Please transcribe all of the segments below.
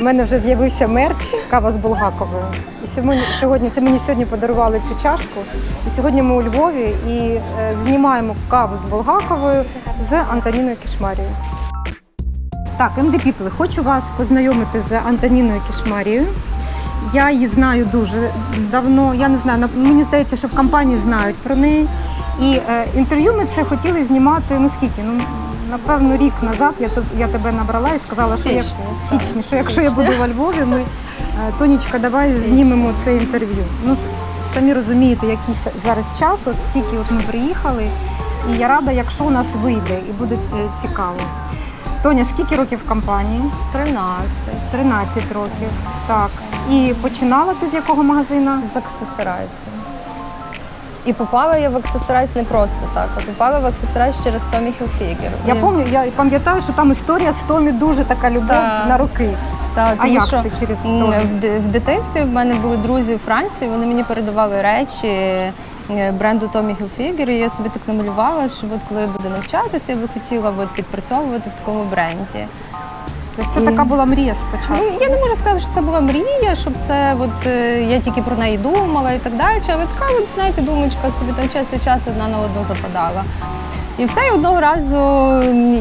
У мене вже з'явився мерч кава з Булгаковою. І сьогодні, сьогодні це мені сьогодні подарували цю чашку. І сьогодні ми у Львові і е, знімаємо каву з Булгаковою з Антоніною Кішмарією. Так, МД People, хочу вас познайомити з Антоніною Кішмарією. Я її знаю дуже давно. Я не знаю, на- мені здається, що в компанії знають про неї. І е, інтерв'ю ми це хотіли знімати. Ну скільки? Ну напевно, рік назад я я тебе набрала і сказала, що я Січні, в січні, що якщо я буду во Львові, ми е, Тонічка, давай знімемо це інтерв'ю. Ну самі розумієте, який зараз час. От тільки от ми приїхали, і я рада, якщо у нас вийде і буде е, цікаво. Тоня, скільки років в компанії? 13. 13 років. Так. І починала ти з якого магазину? З аксесорайзу. І попала я в аксесорайз не просто так, а попала в аксесорайз через Tommy Hilfiger. Я пам'ятаю, я пам'ятаю, що там історія з Томі дуже така любов Так. на роки. Так, А як що, це через Tommy? В, дитинстві в мене були друзі у Франції, вони мені передавали речі бренду Tommy Hilfiger, і я собі так намалювала, що от коли я буду навчатися, я би хотіла от підпрацьовувати в такому бренді. Тобто це І- така була мрія спочатку. Ну, я не можу сказати, що це була мрія, щоб це от, е, я тільки про неї думала і так далі. Але така, от, знаєте, думочка собі там час від часу одна на одну западала. І все, і одного разу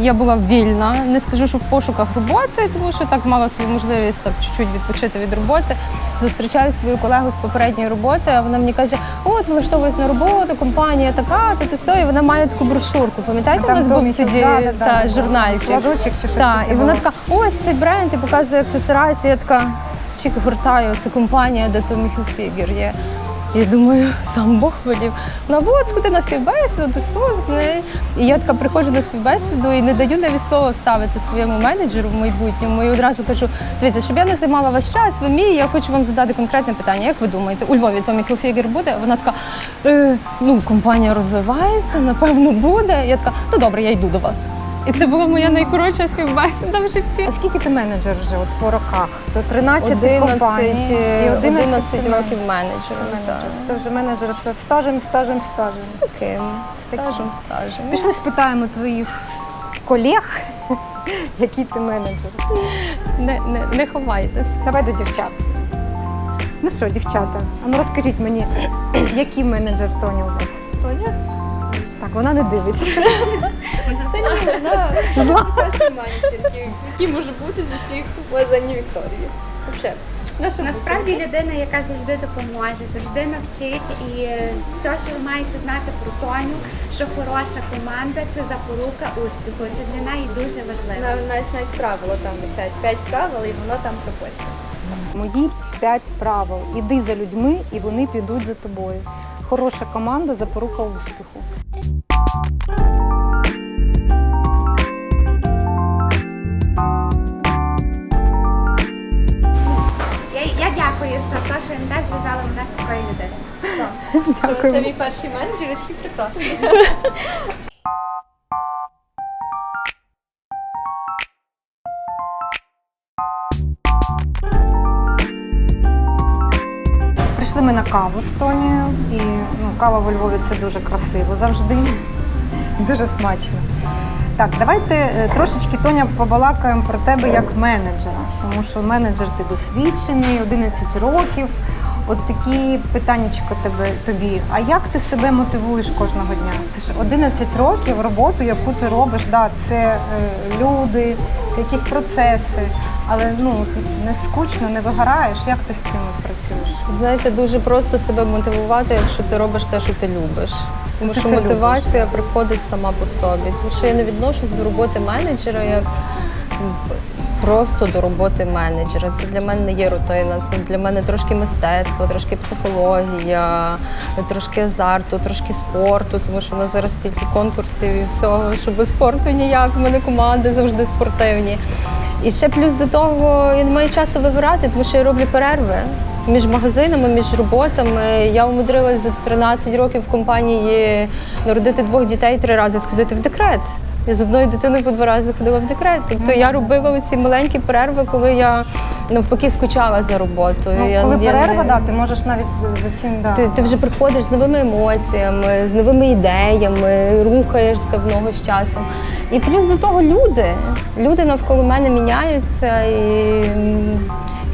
я була вільна. Не скажу, що в пошуках роботи, тому що так мала свою можливість так чуть-чуть відпочити від роботи. Зустрічаю свою колегу з попередньої роботи, а вона мені каже: от влаштовуюсь на роботу, компанія така, то ти все, і вона має таку брошурку. Пам'ятаєте, у нас був тоді да, та, да, журнальчик? Флажочок чи щось Так, і вона така, ось цей бренд, і показує аксесорайз, і я така чик гортаю, це компанія, де Tommy Hilfiger є. І думаю, сам Бог волів. Ну от сходи на співбесіду, до. І я така приходжу на співбесіду і не даю навіть слова вставити своєму менеджеру в майбутньому. І одразу кажу: дивіться, щоб я не займала ваш час, ви мій, я хочу вам задати конкретне питання. Як ви думаєте, у Львові Tommy Hilfiger буде? Вона така, е, ну, компанія розвивається, напевно, буде. Я така, ну добре, я йду до вас. І це була моя найкоротша співбесіда в житті. А скільки ти менеджер вже от, по роках? То 13 11, компаній. е, і 11 ти років менеджером. менеджер. Це вже менеджер з стажем, стажем, стажем. Таким стажем, стажем. Пішли спитаємо твоїх колег, який ти менеджер. Не, не, не ховайтесь. Давай до дівчат. Ну що, дівчата, а ну розкажіть мені, який менеджер Тоні у вас? Тоня? Так, вона не дивиться. Вона які може бути з усіх лазані Вікторії. Наша Насправді людина, яка завжди допоможе, завжди навчить, і все, що ви маєте знати про Тоню, що хороша команда це запорука успіху. Це для неї дуже важливо. Навіть навіть навіть правила там висять. П'ять правил, і воно там прописано. Мої п'ять правил. Іди за людьми, і вони підуть за тобою. Хороша команда запорука успіху. Зв'язала мене з такою людиною. Дякую. Це мій перший менеджер, і такий прекрасний. Прийшли ми на каву з Тонією, і ну, кава во Львові це дуже красиво завжди. Дуже смачно. Так, давайте е, трошечки Тоня побалакаємо про тебе як менеджера, тому що менеджер ти досвідчений, 11 років. От такі питаннячко тебе тобі. А як ти себе мотивуєш кожного дня? Це ж 11 років роботу, яку ти робиш. Да, це е, люди, це якісь процеси, але ну не скучно, не вигораєш. Як ти з цим працюєш? Знаєте, дуже просто себе мотивувати, якщо ти робиш те, що ти любиш. Тому Ти що мотивація приходить сама по собі. Тому що я не відношусь до роботи менеджера як м, просто до роботи менеджера. Це для мене не є рутина, це для мене трошки мистецтво, трошки психологія, трошки азарту, трошки спорту, тому що в нас зараз стільки конкурсів і всього, що без спорту ніяк. У мене команди завжди спортивні. І ще плюс до того я не маю часу вигорати, тому що я роблю перерви між магазинами, між роботами. Я умудрилась за 13 років в компанії народити двох дітей три рази сходити в декрет. Я з одною дитиною по два рази ходила в декрет. Тобто я робила ці маленькі перерви, коли я навпаки скучала за роботою. Ну, я, коли я перерва, не- да, ти можеш навіть за цим да. ти, ти вже приходиш з новими емоціями, з новими ідеями, рухаєшся в ногу з часом. І плюс до того люди. Люди навколо мене міняються і,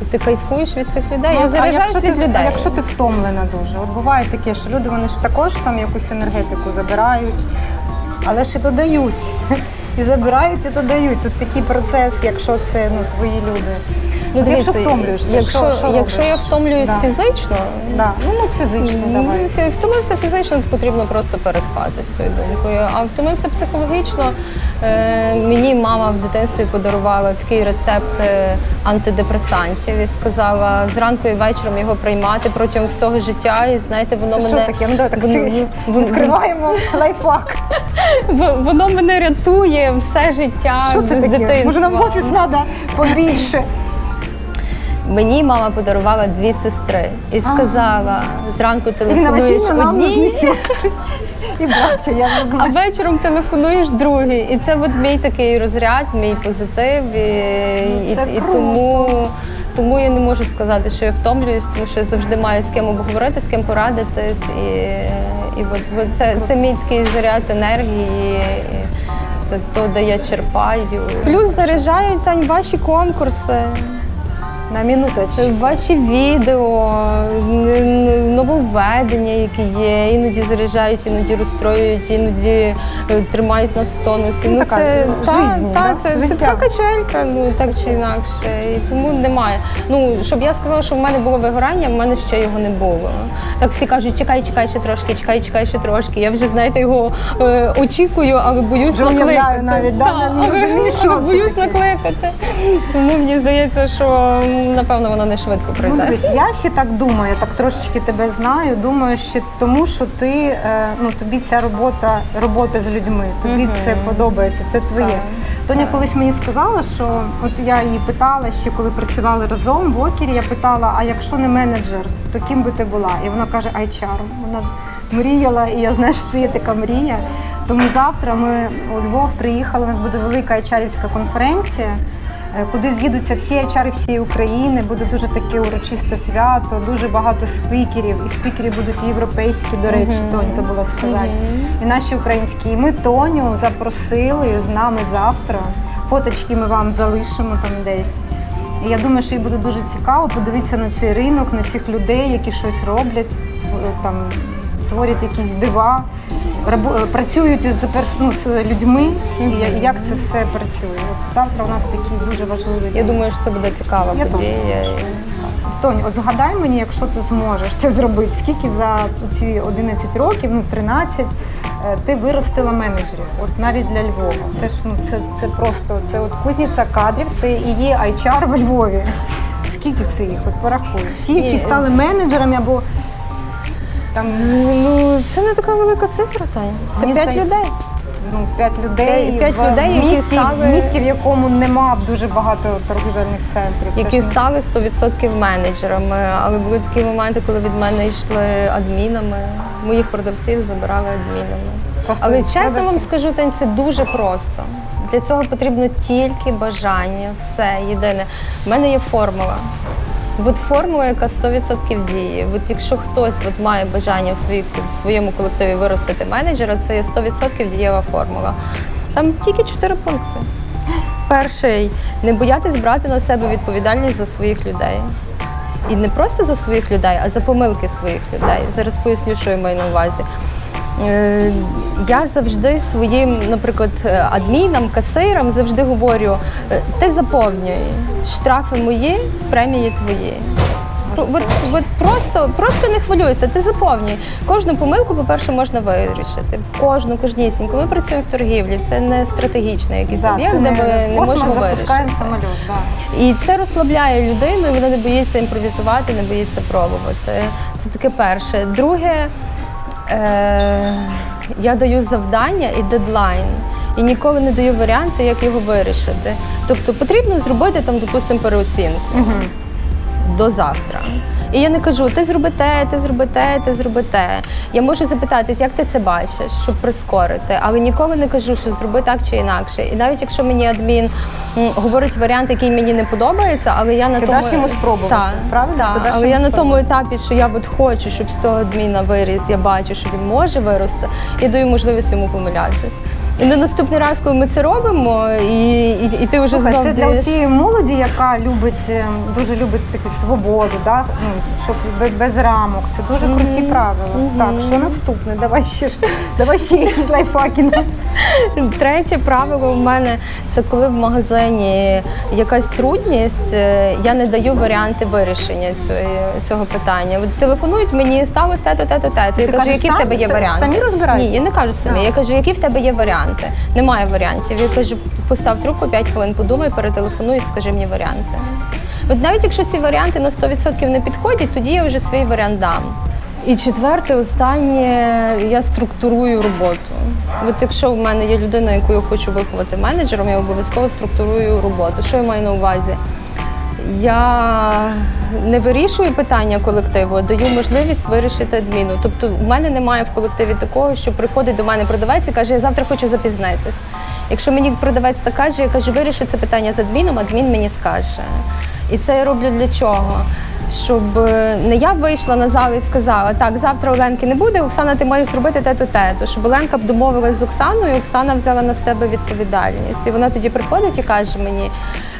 і ти кайфуєш від цих людей. Ну, Я а заряджаюсь від ти, людей. якщо ти втомлена дуже, от буває таке, що люди вони ж також там якусь енергетику забирають, але ж і додають. І забирають, і додають. Тут такий процес, якщо це ну, твої люди. Ну, От якщо втомлюєшся, якщо, що, що якщо я робиш? втомлююсь Да. фізично, Да. Ну, ну фізично Ну, давай. фі- Втомився фізично, то потрібно просто переспати з цією думкою. А втомився психологічно. Е, мені мама в дитинстві подарувала такий рецепт е, антидепресантів і сказала зранку і вечором його приймати протягом всього життя. І знаєте, воно Це мене що таке? Ну, давай так воно- всі воно- відкриваємо лайфхак. в- воно мене рятує все життя Що з це таке? дитинства. Може нам в офіс треба побільше. Мені мама подарувала дві сестри і сказала: зранку телефонуєш одній. І браття, я не А знаю. вечором телефонуєш другий. І це от мій такий розряд, мій позитив. І, і, і круто. тому, тому я не можу сказати, що я втомлююсь, тому що я завжди маю з ким обговорити, з ким порадитись. І, і от, от це, це мій такий заряд енергії. І це то, де я черпаю. Плюс заряджають Тань, ваші конкурси. На минуточку. Ваші відео, нововведення, які є, іноді заряджають, іноді розстроюють, іноді е, тримають нас в тонусі. Ну, така та, жизнь, та, да? це, це така качелька, ну так чи інакше. І тому немає. Ну, щоб я сказала, що в мене було вигорання, в мене ще його не було. Так всі кажуть, чекай, чекай ще трошки, чекай, чекай ще трошки. Я вже, знаєте, його е, очікую, але боюсь Вже накликати. навіть, да, Та, не але- але боюсь накликати. Тому мені здається, що напевно воно не швидко Ну, дивись, я ще так думаю, так трошечки тебе знаю. Думаю, ще тому, що ти е, ну тобі ця робота, робота з людьми, тобі це подобається, це твоє. Так. Тоня колись мені сказала, що от я її питала ще, коли працювали разом в окері, я питала: а якщо не менеджер, то ким би ти була? І вона каже, HR. Вона мріяла, і я знаю, що це є така мрія. Тому завтра ми у Львов приїхали. У нас буде велика HR-івська конференція. Е, Куди з'їдуться всі HR всієї України, буде дуже таке урочисте свято, дуже багато спікерів. І спікери будуть європейські, до речі, Тонь забула сказати. І наші українські. І ми Тоню запросили з нами завтра. Фоточки ми вам залишимо там десь. І я думаю, що їй буде дуже цікаво подивитися на цей ринок, на цих людей, які щось роблять, там творять якісь дива, е, працюють з, ну, з людьми, і як це все працює. От завтра у нас такий дуже важливий Я думаю, що це буде цікава Я подія. Тонь, от згадай мені, якщо ти зможеш це зробити, скільки за ці 11 років, ну 13, е, ти виростила менеджерів, от навіть для Львова. Це ж ну це, це просто це от кузниця кадрів, це і є HR в Львові. Скільки це їх? От порахуй. Ті, які стали менеджерами або там Ну, це не така велика цифра, Таня. Це Мені п'ять здається, людей. ну, 5 людей, П'ять- п'ять в людей, які місті, стали- в місті, в якому нема дуже багато торгівельних центрів. Це Які ж, ну, стали 100% менеджерами, але були такі моменти, коли від мене йшли адмінами. Моїх продавців забирали адмінами. Просто Але від чесно вам продавців. скажу, Тань, це дуже просто. Для цього потрібно тільки бажання, все єдине. У мене є формула. От формула, яка 100% діє. От якщо хтось от має бажання в, своїй, в своєму колективі виростити менеджера, це є 100% дієва формула. Там тільки чотири пункти. Перший не боятись брати на себе відповідальність за своїх людей. І не просто за своїх людей, а за помилки своїх людей. Зараз поясню, що я маю на увазі. Е, Я завжди своїм, наприклад, е, адмінам, касирам завжди говорю: е, ти заповнюй штрафи мої, премії твої. От, от просто, просто не хвилюйся, ти заповнюй. Кожну помилку, по-перше, можна вирішити. Кожну, кожнісіньку. Ми працюємо в торгівлі, це не стратегічний якийсь да, об'єкт, де ми не можемо вирішити. самоліт. Да. І це розслабляє людину, і вона не боїться імпровізувати, не боїться пробувати. Це таке перше. Друге, е, я даю завдання і дедлайн. І ніколи не даю варіанти, як його вирішити. Тобто потрібно зробити там, допустимо, переоцінку до завтра. І я не кажу, ти зроби те, ти зроби те, ти зроби те. Я можу запитатись, як ти це бачиш, щоб прискорити, але ніколи не кажу, що зроби так чи інакше. І навіть якщо мені адмін говорить варіант, який мені не подобається, але я на Ти тому даш йому спробувати, Так, правильно? так. Ти але я на тому етапі, що я от хочу, щоб з цього адміна виріс, я бачу, що він може вирости, я даю можливість йому помилятись. І на наступний раз, коли ми це робимо, і, і, і ти вже Слухай, знов це для цієї молоді, яка любить е, дуже любить таку свободу, да? ну, щоб без, без рамок. Це дуже круті правила. Так, що наступне? Давай ще ж давай ще якісь лайфхаки. Третє правило в мене це коли в магазині якась трудність, е, я не даю варіанти вирішення цієї, цього питання. От телефонують мені, сталося те-то, те-то, те-то. Я кажу, кажеш, які в тебе є самі- варіанти? самі розбираєтесь? Ні, я не кажу самі. Я кажу, які в тебе є варіанти. Немає варіантів. Я кажу, постав трубку, 5 хвилин подумай, перетелефонуй і скажи мені варіанти. От навіть якщо ці варіанти на 100% не підходять, тоді я вже свій варіант дам. І четверте, останнє, я структурую роботу. От якщо в мене є людина, яку я хочу виховати менеджером, я обов'язково структурую роботу. Що я маю на увазі? Я не вирішую питання колективу, а даю можливість вирішити адміну. Тобто, в мене немає в колективі такого, що приходить до мене продавець і каже, я завтра хочу запізнитись. Якщо мені продавець так каже, я кажу, вирішу це питання з адміном, адмін мені скаже. І це я роблю для чого? Щоб е, не я вийшла на зал і сказала, так, завтра Оленки не буде, Оксана, ти маєш зробити те-то, те-то. Щоб Оленка б домовилась з Оксаною, Оксана взяла на себе відповідальність. І вона тоді приходить і каже мені,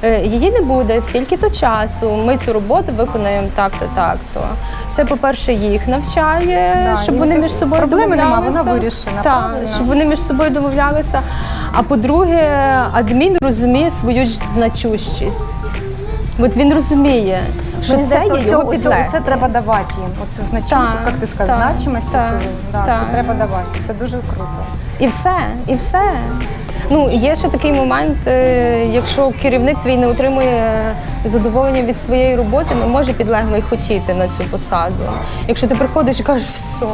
«Е, її не буде стільки-то часу, ми цю роботу виконуємо так-то, так-то. Це, по-перше, їх навчає, Да, щоб вони між собою проблеми нема, домовлялися. вона вирішена, Так, щоб вони між собою домовлялися. А по-друге, адмін розуміє свою значущість. От він розуміє, що Мені це здається, є його оцю- підлеглий. Це треба давати їм. Оцю значущу, Так, як ти сказав, так, значимость. так, оцю, да, так. Це треба давати. Це дуже круто. І все, і все. Ну, є ще такий момент, е, якщо керівник твій не отримує задоволення від своєї роботи, не може підлеглий хотіти на цю посаду. Якщо ти приходиш і кажеш, все,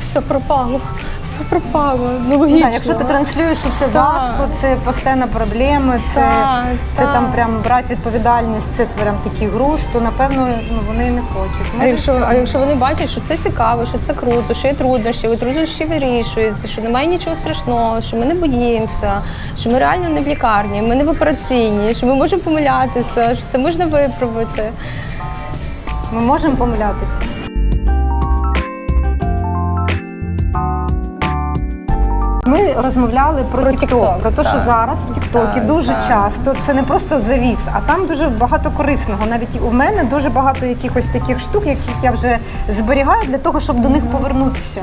все пропало, все пропало. Ну логічно. Так, якщо ти транслюєш, що це Так. важко, це постійно проблеми, це, Так, це так. там прям брати відповідальність, це прям такий груз, то напевно ну, вони не хочуть. А якщо, а якщо вони бачать, що це цікаво, що це круто, що є труднощі, труднощі вирішуються, що немає нічого страшного, що ми не боїмося, що ми реально не в лікарні, ми не в операційній, що ми можемо помилятися, що це можна виправити. Ми можемо помилятися. Ми розмовляли про, Про TikTok, TikTok, про те, що зараз в Так, дуже так. часто це не просто завіс, а там дуже багато корисного. Навіть у мене дуже багато якихось таких штук, яких я вже зберігаю для того, щоб до них повернутися.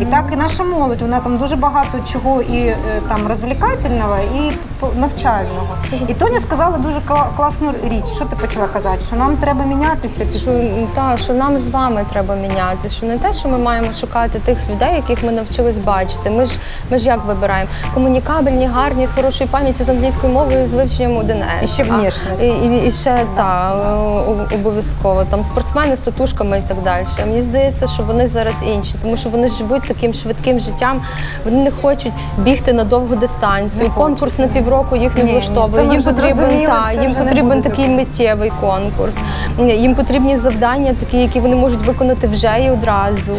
І так і наша молодь, вона там дуже багато чого і е, там розвлікательного, і навчального. І Тоня сказала дуже класну річ. Що ти почала казати? Що нам треба мінятися. Що, та, що нам з вами треба міняти, що не те, що ми маємо шукати тих людей, яких ми навчились бачити. Ми ж, ми ж як вибираємо? Комунікабельні, гарні, з хорошою пам'яттю, з англійською мовою, з вивченням 1С. І ще внешність. І, і, і ще та, обов'язково. Там спортсмени з татушками і так далі. Мені здається, що вони зараз інші, тому що вони живуть таким швидким життям. Вони не хочуть бігти на довгу дистанцію. Конкурс на півроку їх не влаштовує. Їм потрібен та, їм потрібен такий миттєвий конкурс. Їм потрібні завдання, такі, які вони можуть виконати вже і одразу.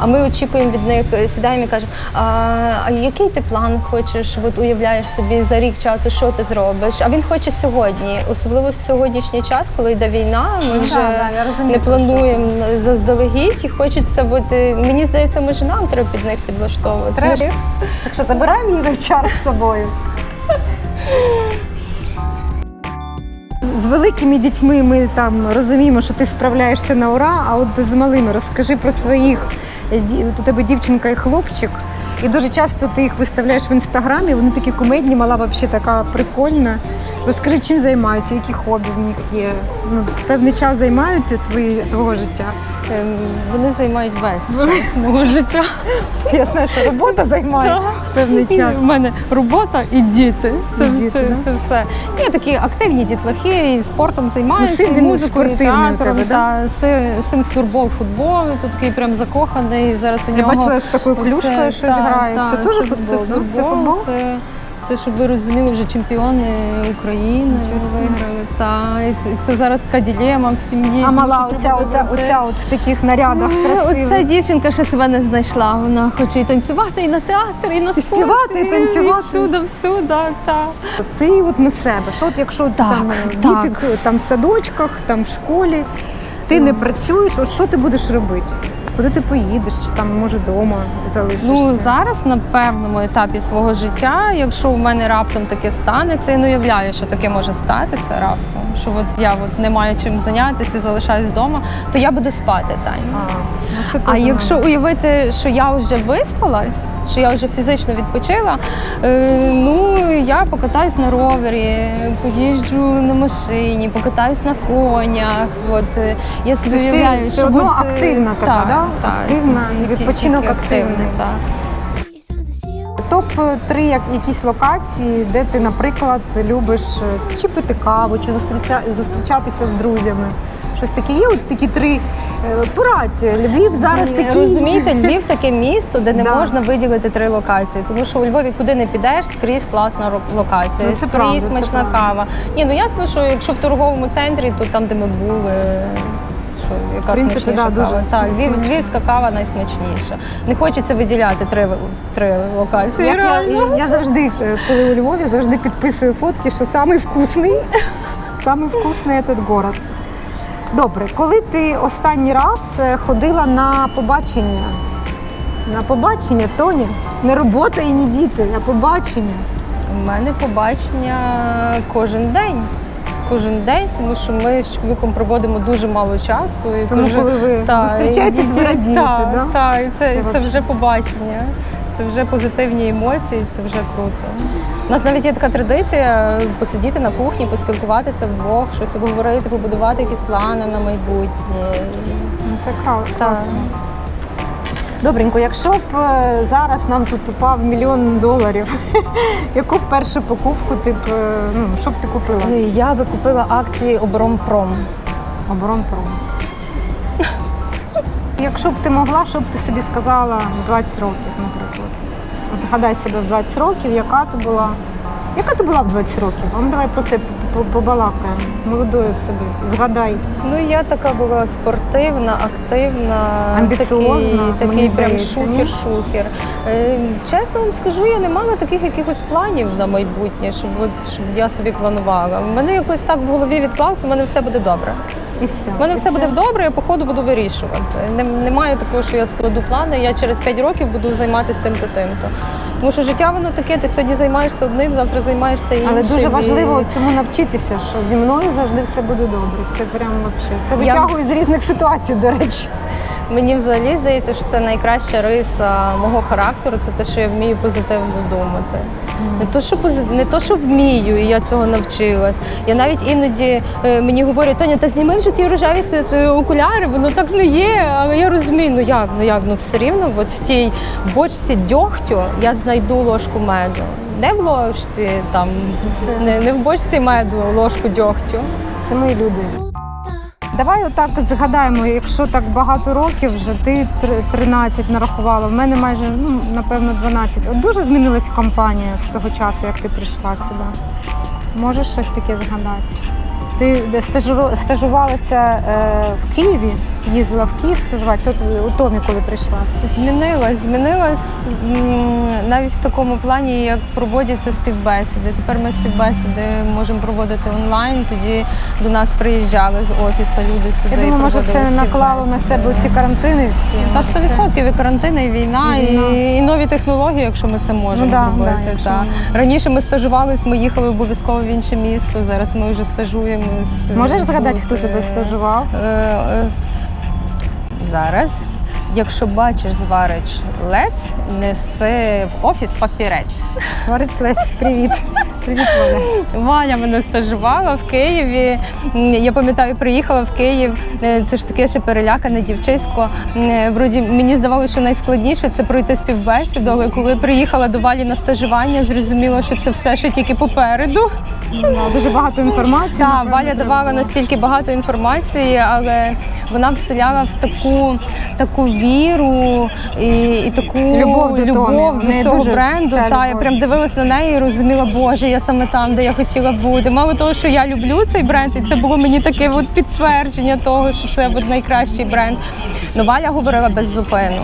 А ми очікуємо від них, е, сідаємо і кажемо, а який ти план хочеш? От уявляєш собі за рік часу, що ти зробиш? А він хоче сьогодні, особливо в сьогоднішній час, коли йде війна. Ми Ну, вже да, да, розумію, не про що плануємо заздалегідь і хочеться. От, е, мені здається, може нам треба під них підлаштовуватися. Треба. Так що забираємо весь час з собою. З великими дітьми ми там розуміємо, що ти справляєшся на ура, а от з малими розкажи про своїх. У тебе дівчинка і хлопчик. І дуже часто ти їх виставляєш в інстаграмі, вони такі кумедні, мала взагалі така прикольна. Розкажи, чим займаються, які хобі в них є. Ну, певний час займають твої, твого життя. Ем, Вони займають весь час мого життя. Я знаю, що робота займає певний час. У мене робота і діти. Це, І діти, це, да? це все. Є такі активні дітлахи, і спортом займаються, Ну, син і музикою, і театром. тебе, да? та, син, в футбол, футбол, і тут такий прям закоханий. Зараз у Я бачила з такою клюшкою щось та, грає. та, Це теж футбол, Це футбол, Це футбол? це Це, щоб ви розуміли, вже чемпіони України виграли. Та, і це, це зараз така ділема в сім'ї. А мала оця, оця, оця от в таких нарядах красивих. Оця дівчинка ще себе не знайшла. Вона хоче і танцювати, і на театр, і на спорт, співати, і танцювати. І всюди, всюди, так. Ти от на себе. Що от якщо Так, там е, так. діти там в садочках, там в школі, ти не працюєш, от що ти будеш робити? Куди ти поїдеш, чи там може вдома залишишся? Ну зараз на певному етапі свого життя, якщо в мене раптом таке станеться, я не уявляю, що таке може статися раптом. Що от я от не маю чим зайнятися, і залишаюсь вдома, то я буду спати Тань. А, ну це А якщо уявити, що я вже виспалась, що я вже фізично відпочила, е, ну я покатаюсь на ровері, поїжджу на машині, покатаюсь на конях. От е, я собі Тобто уявляю, все що одно от, е, активна така, так, да? так, Активна і відпочинок активний, активний. так. Топ 3 якісь локації, де ти, наприклад, любиш е, чи пити каву, чи зустрічатися з друзями. Щось таке є. От такі три е, порадь. Львів зараз такий. Розумієте, Львів таке місто, де не Да. можна виділити три локації. Тому що у Львові куди не підеш, скрізь класна локація, Ну, це скрізь смачна кава. Ні, ну ясно, що якщо в торговому центрі, то там, де ми були. Що, яка принципі, смачніша да, дуже? Так, Львів, львівська кава найсмачніша. Не хочеться виділяти три, три локації. Як я, реально. я завжди, е, коли у Львові, завжди підписую фотки, що самий вкусний, самий вкусний этот город. Добре, коли ти останній раз е, ходила на побачення? На побачення, Тоні? Не робота і не діти, а побачення. У мене побачення кожен день. Кожен день, тому що ми з чоловіком проводимо дуже мало часу. І Тому кожен- коли ви Та, зустрічаєтесь, ви радієте, та, да? та, і це, Це це, вже побачення. Це вже позитивні емоції, це вже круто. У нас навіть є така традиція посидіти на кухні, поспілкуватися вдвох, щось обговорити, побудувати якісь плани на майбутнє. Ну, Це класно. Добренько, якщо б е, зараз нам тут упав мільйон доларів, яку б першу покупку ти б, е, ну, що б ти купила? Я би купила акції Оборонпром. Оборонпром. Якщо б ти могла, що б ти собі сказала в 20 років, наприклад? От згадай себе в 20 років, яка ти була. Яка ти була в 20 років? А ну давай про це побалакаємо. Молодою собі. Згадай. Ну я така була спортивна, активна, Амбіціозна, такий, такий прям шухер-шухер. Е, чесно вам скажу, я не мала таких якихось планів на майбутнє, щоб от щоб я собі планувала. У мене якось так в голові відклалося, у мене все буде добре. І все. У мене І все це- буде добре, я по ходу буду вирішувати. Не- Немає такого, що я складу плани, я через 5 років буду займатися тим-то, тим-то. Тому що життя воно таке, ти сьогодні займаєшся одним, завтра займаєшся іншим. Але дуже і- важливо цьому навчитися, що зі мною завжди все буде добре. Це прям вообще. Це Я- витягую з різних ситуацій, до речі. Мені взагалі здається, що це найкраща риса мого характеру, це те, що я вмію позитивно думати. Не то, що пози- не то, що вмію, і я цього навчилась. Я навіть іноді е, мені говорять, Тоня, та зніми вже ті рожеві е, окуляри, воно так не є. Але я розумію, ну як, ну як, ну все рівно, от в тій бочці дьогтю я знайду ложку меду. Не в ложці там, не, не в бочці меду, ложку дьогтю. Це мої люди. Давай отак згадаємо, якщо так багато років вже ти 13 нарахувала, в мене майже ну, напевно 12. От дуже змінилась компанія з того часу, як ти прийшла сюди. Можеш щось таке згадати? Ти стажувалася е, в Києві, їздила в Київ стажуватися, от у Томі, коли прийшла. Змінилась, змінилась навіть в такому плані, як проводяться співбесіди. Тепер ми співбесіди можемо проводити онлайн. Тоді до нас приїжджали з офісу люди сюди. Я думаю, і може це наклало на себе ці карантини всі. Та 100% і карантини, і війна, І і, війна. і нові технології, якщо ми це можемо Ну да, зробити. да, якщо та. Раніше ми стажувались, ми їхали обов'язково в інше місто. Зараз ми вже стажуємо. Можеш згадати, хто тебе е, стажував? Зараз, якщо бачиш зварич лець, неси в офіс папірець. Зварич Лець, привіт. Привіт, Валя. Валя мене стажувала в Києві. Я пам'ятаю, приїхала в Київ. е, Це ж таке ще перелякане дівчисько. Е, Вроді мені здавалося, що найскладніше це пройти співбесіду. Але коли приїхала до Валі на стажування, зрозуміла, що це все ще тільки попереду. Дуже багато інформації. Так, напевно, Валя давала настільки багато інформації, але вона вселяла в таку, таку віру і, і таку Любов до любов до цього бренду. Та, я прям дивилась на неї і розуміла, Боже, я саме там, де я хотіла бути. Мало того, що я люблю цей бренд, і це було мені таке от підтвердження того, що це от найкращий бренд. Ну, Валя говорила без зупину.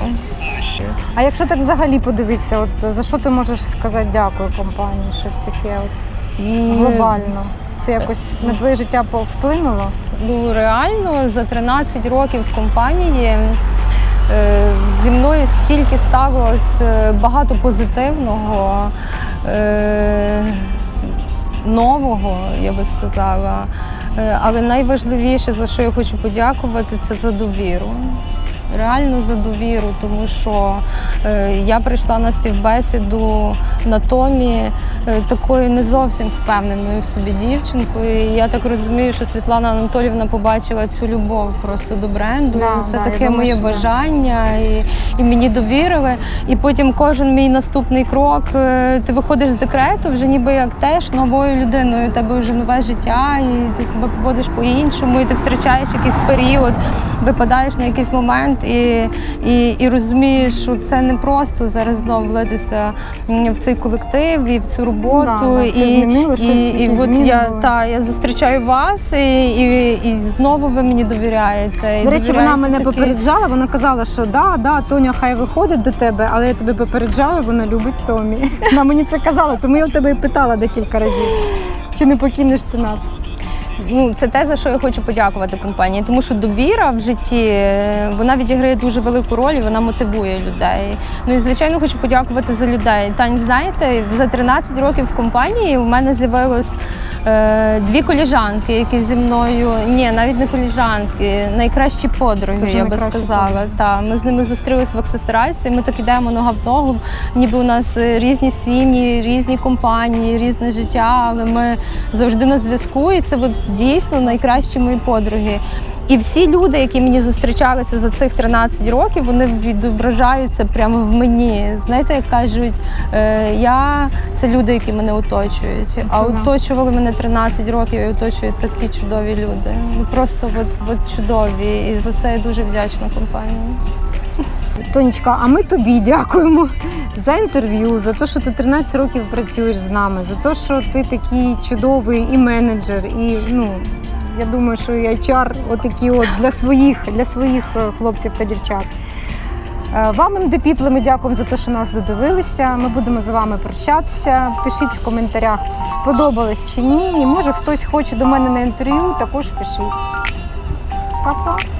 А якщо так взагалі подивитися, от за що ти можеш сказати дякую компанії? Щось таке от глобально. Це якось на твоє життя повплинуло? Ну реально за 13 років в компанії е, зі мною стільки сталося е, багато позитивного, е, нового, я би сказала. Е, Але найважливіше, за що я хочу подякувати, це за довіру. Реально за довіру, тому що е, я прийшла на співбесіду на Томі е, такою не зовсім впевненою в собі дівчинкою. І я так розумію, що Світлана Анатолівна побачила цю любов просто до бренду. Да, це да, таке думаю, моє що бажання, і, і мені довірили. І потім кожен мій наступний крок, е, ти виходиш з декрету, вже ніби як теж новою людиною. У тебе вже нове життя, і ти себе поводиш по-іншому, і ти втрачаєш якийсь період, випадаєш на якийсь момент і, і, і розумієш, що це не просто зараз знову влитися в цей колектив і в цю роботу. Да, да, і, змінило, щось, і, і якісь от я та я зустрічаю вас, і, і, і знову ви мені довіряєте. І До речі, вона мене такі- попереджала. Вона казала, що да, да, Тоня хай виходить до тебе, але я тебе попереджаю, вона любить Томі. Вона мені це казала, тому я в тебе і питала декілька разів. Чи не покинеш ти нас? Ну, це те, за що я хочу подякувати компанії, тому що довіра в житті е, вона відіграє дуже велику роль і вона мотивує людей. Ну і звичайно хочу подякувати за людей. Тань, знаєте, за 13 років в компанії у мене з'явилось е, дві коліжанки, які зі мною ні, навіть не коліжанки, найкращі подруги, я би найкращі сказала. Та ми з ними зустрілись в аксесорайсі. Ми так ідемо нога в ногу. Ніби у нас е, різні сім'ї, різні компанії, різне життя, але ми завжди на зв'язку. І це от дійсно найкращі мої подруги. І всі люди, які мені зустрічалися за цих 13 років, вони відображаються прямо в мені. Знаєте, як кажуть, е, я це люди, які мене оточують. А оточували мене 13 років і оточують такі чудові люди. Ну просто от, от чудові. І за це я дуже вдячна компанії. Тонечка, а ми тобі дякуємо за інтерв'ю, за те, що ти 13 років працюєш з нами, за те, що ти такий чудовий і менеджер, і ну. Я думаю, що і HR отакі от для своїх, для своїх е, хлопців та дівчат. Е, Вам, МД People, ми дякуємо за те, що нас додивилися. Ми будемо з вами прощатися. Пишіть в коментарях, сподобалось чи ні. І може хтось хоче до мене на інтерв'ю, також пишіть. Па-па!